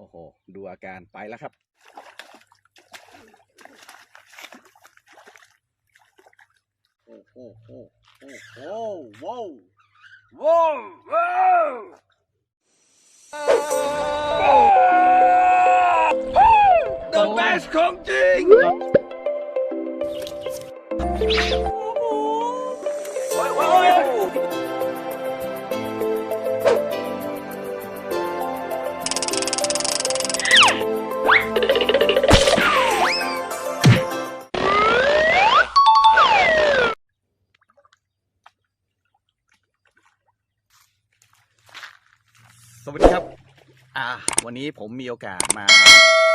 อ้โห ดูอาการไปแล้วครับ โอ้โหโอ้โหโอ้โหว้าวว้าวว้าว The best ของจริง อ่าวันนี้ผมมีโอกาสมา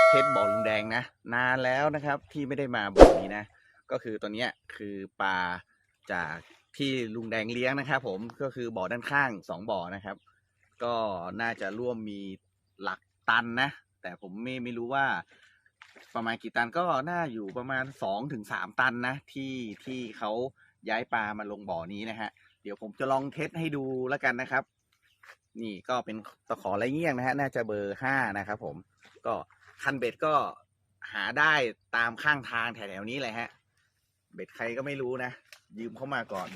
เทสบ่อลุงแดงนะ นานแล้วนะครับที่ไม่ได้มาบ่อนี้นะ ก็คือตัวเนี้ยคือปลาจากที่ลุงแดงเลี้ยงนะครับผมก็คือบ่อด้านข้างสองบ่อนะครับ ก็น่าจะร่วมมีหลักตันนะ แต่ผมไม่ไม่รู้ว่าประมาณกี่ตันก็น่าอยู่ประมาณสองถึงสามตันนะที่ที่เขาย้ายปลามาลงบ่อนี้นะฮะเดี๋ยวผมจะลองเทสให้ดูแล้วกันนะครับ นี่ก็เป็นตะขอไรเงี้ยงนะฮะ น่าจะเบอร์ห้านะครับผม ก็คันเบ็ดก็หาได้ตามข้างทางแถวๆนี้เลยฮะ เบ็ดใครก็ไม่รู้นะ ยืมเข้ามาก่อน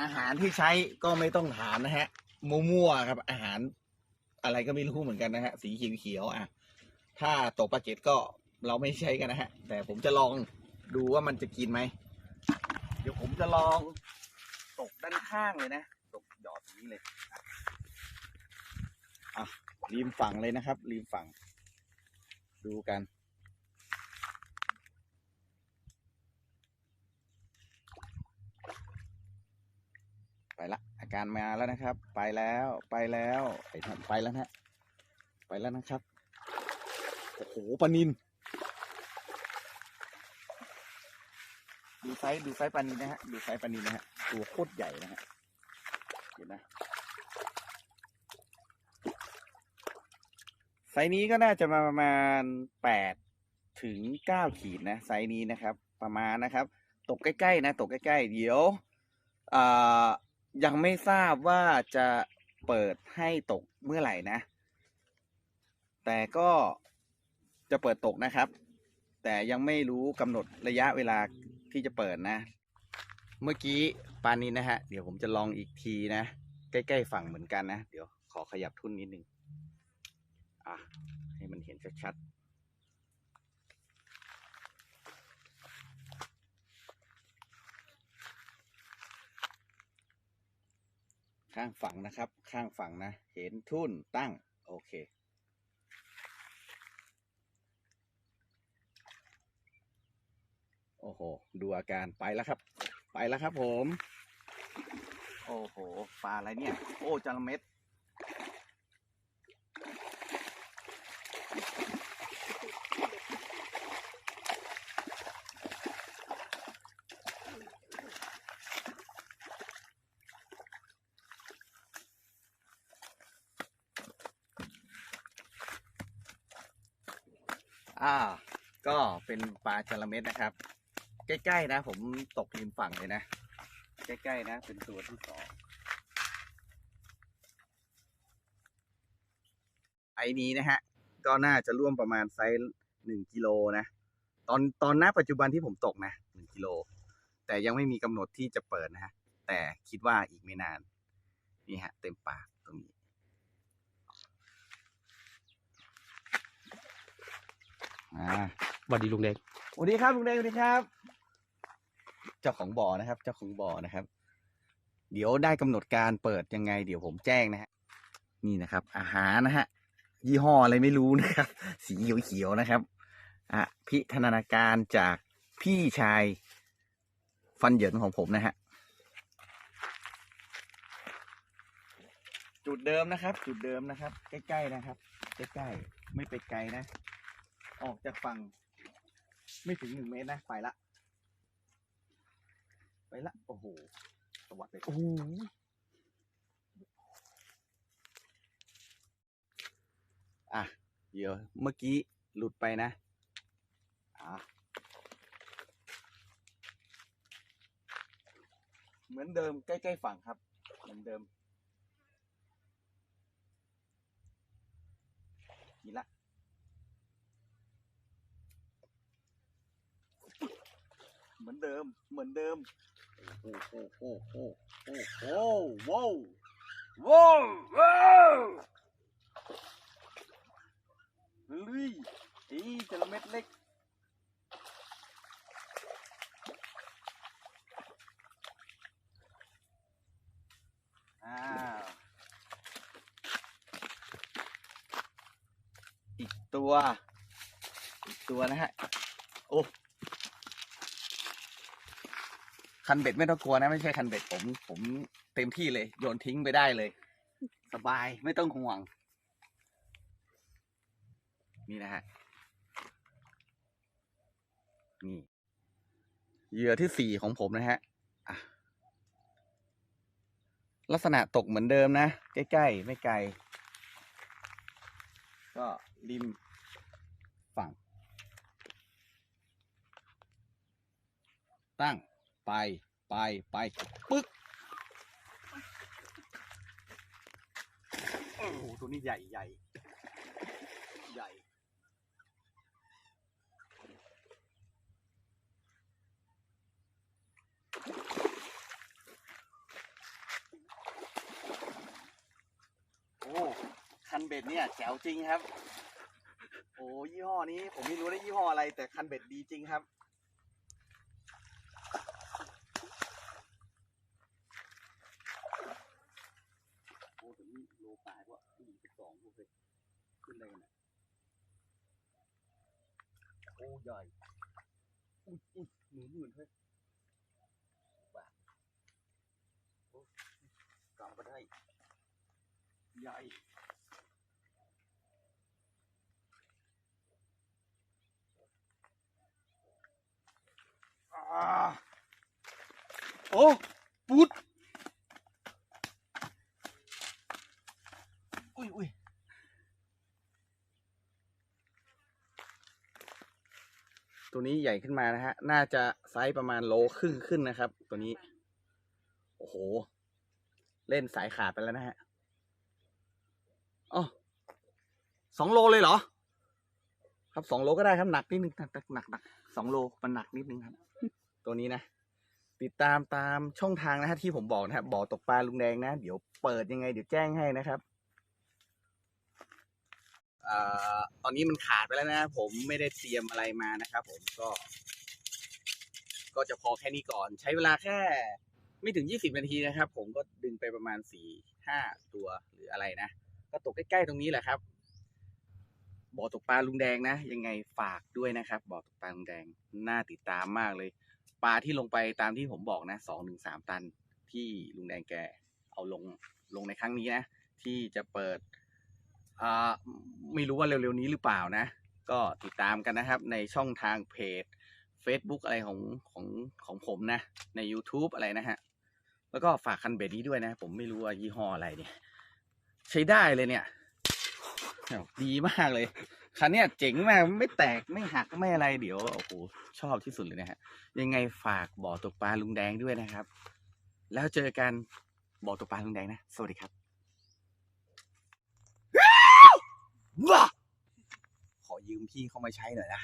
อาหารที่ใช้ก็ไม่ต้องถามนะฮะมั่วๆครับ อาหารอะไรก็ไม่รู้เหมือนกันนะฮะ สีเขียวๆอะ ถ้าตกปลาเก็ตก็เราไม่ใช้กันนะฮะ แต่ผมจะลองดูว่ามันจะกินไหม เดี๋ยวผมจะลองตกด้านข้างเลยนะ ตกหยอดตรงนี้เลย อะริมฝั่งเลยนะครับริมฝั่ง ดูกัน ไปละ อาการมาแล้วนะครับ ไปแล้วไปแล้วไปทไปแล้วนะฮะไปแล้วนะครับโอ้โหปลานินดูไซส์ดูไซส์ปลานินนะฮะดูไซส์ปลานินนะฮะตัวโคตรใหญ่นะฮะเห็นไห ไซส์นี้ก็น่าจะมาประมาณแปดถึงเก้าขีดนะไซส์นี้นะครับ ประมาณนะครับ ตกใกล้ๆนะ ตกใกล้ๆ เดี๋ยวยังไม่ทราบว่าจะเปิดให้ตกเมื่อไหร่นะ แต่ก็จะเปิดตกนะครับ แต่ยังไม่รู้กำหนดระยะเวลาที่จะเปิดนะ เมื่อกี้ปานนี้นะฮะ เดี๋ยวผมจะลองอีกทีนะ ใกล้ ๆ ฝั่งเหมือนกันนะ เดี๋ยวขอขยับทุ่นนิดนึง อะ ให้มันเห็นชัดๆ ข้างฝั่งนะครับ ข้างฝั่งนะ เห็นทุ่นตั้ง โอเคโอ้โห ดูอาการไปแล้วครับ ไปแล้วครับผม โอ้โห ปลาอะไรเนี่ย โอ้จระเม็ด อ่า ก็เป็นปลาจระเม็ดนะครับ ใกล้ๆนะ ผมตกริมฝั่งเลยนะ ใกล้ๆนะ เป็นตัวที่สองไอ้นี้นะฮะ ก็น่าจะร่วมประมาณไซส์หนึ่งกิโลนะ ตอนตอนหน้าปัจจุบันที่ผมตกนะหนึ่งกิโล แต่ยังไม่มีกำหนดที่จะเปิดนะฮะ แต่คิดว่าอีกไม่นาน นี่ฮะ เต็มปากตรงนี้ อ่าสวัสดีลุงเด็กสวัสดีครับลุงเดงสวัสดีครับ เจ้าของบ่อนะครับ เจ้าของบ่อนะครับ เดี๋ยวได้กำหนดการเปิดยังไง เดี๋ยวผมแจ้งนะฮะ นี่นะครับ อาหารนะฮะ ยี่ห้ออะไรไม่รู้นะครับ สีเขียวๆนะครับอะพิธนาการจากพี่ชายฟันเหยินของผมนะฮะจุดเดิมนะครับ จุดเดิมนะครับ ใกล้ๆนะครับ ใกล้ๆไม่ไปไกลนะ ออกจากฝั่ง ไม่ถึงหนึ่งเมตรนะไปละ ไปละ โอ้โหสวัสดีโอ้โห อะ เดี๋ยวเมื่อกี้หลุดไปนะ อะ เหมือนเดิมใกล้ๆฝั่งครับ เหมือนเดิมกินละเหมือนเดิม เหมือนเดิม โอ้โหโอ้โหโอ้โหโอ้โหว้าวว้าว ลุยอีจระเม็ดเล็กอ้าวอีกตัวอีกตัวนะฮะโอ้คันเบ็ดไม่ต้องกลัวนะ ไม่ใช่คันเบ็ดผม ผมเต็มที่เลย โยนทิ้งไปได้เลย สบายไม่ต้องห่วง นี่นะฮะนี่เหยื่อที่สี่ของผมนะฮะลักษณะตกเหมือนเดิมนะ ใกล้ ๆ ไม่ไกล ก็ริมฝั่ง ตั้ง ไป ไป ไป ปึ๊กโอ้โหตัวนี้ใหญ่ใหญ่ใหญ่ โอ้ คัน เบ็ดเนี่ยแจ๋วจริงครับ โอ้ยี่ห้อนี้ ผมไม่รู้ได้ยี่ห้ออะไร แต่คันเบ็ดดีจริงครับ โอ้แต่นี่โลปลายว่าสี่สิบสองโอเคขึ้นเลยนะโอ้ใหญ่ อุ้ยอุ้ยหนูหมื่นเฮ้ยบ้าโอ้กลับมาได้ ใหญ่ อ่าโอ้ปุ๊ดอุ้ยอุ้ยตัวนี้ใหญ่ขึ้นมานะฮะ น่าจะไซส์ประมาณโลครึ่งขึ้นนะครับ ตัวนี้ โอ้โห เล่นสายขาดไปแล้วนะฮะอ๋อสองโลเลยเหรอ ครับสองโลก็ได้ครับหนักนิดนึงหนักหนักหนักสองโลมันหนักนิดนึงครับ ตัวนี้นะ ติดตามตามช่องทางนะฮะที่ผมบอกนะครับบ่อตกปลาลุงแดงนะ เดี๋ยวเปิดยังไง เดี๋ยวแจ้งให้นะครับอ่าตอนนี้มันขาดไปแล้วนะ ผมไม่ได้เตรียมอะไรมานะครับ ผมก็ ก็จะพอแค่นี้ก่อน ใช้เวลาแค่ ไม่ถึงยี่สิบนาทีนะครับ ผมก็ดึงไปประมาณสี่ห้าตัวหรืออะไรนะก็ตกใกล้ๆตรงนี้แหละครับบ่อตกปลาลุงแดงนะ ยังไงฝากด้วยนะครับบ่อตกปลาลุงแดงน่าติดตามมากเลย ปลาที่ลงไปตามที่ผมบอกนะสองถึงสามตันที่ลุงแดงแกเอาลงลงในครั้งนี้นะ ที่จะเปิดอ่าไม่รู้ว่าเร็วๆนี้หรือเปล่านะ ก็ติดตามกันนะครับในช่องทางเพจ Facebook อะไรของของของผมนะ ใน YouTube อะไรนะฮะ แล้วก็ฝากคันเบ็ดนี้ด้วยนะ ผมไม่รู้ว่ายี่ห้ออะไรเนี่ย ใช้ได้เลยเนี่ย ดีมากเลย คันเนี้ยเจ๋งมากไม่แตกไม่หักไม่อะไรเดี๋ยวโอ้โหชอบที่สุดเลยนะฮะยังไงฝากบ่อตกปลาลุงแดงด้วยนะครับ แล้วเจอกันบ่อตกปลาลุงแดงนะ สวัสดีครับว้าขอยืมพี่เข้ามาใช้หน่อยนะ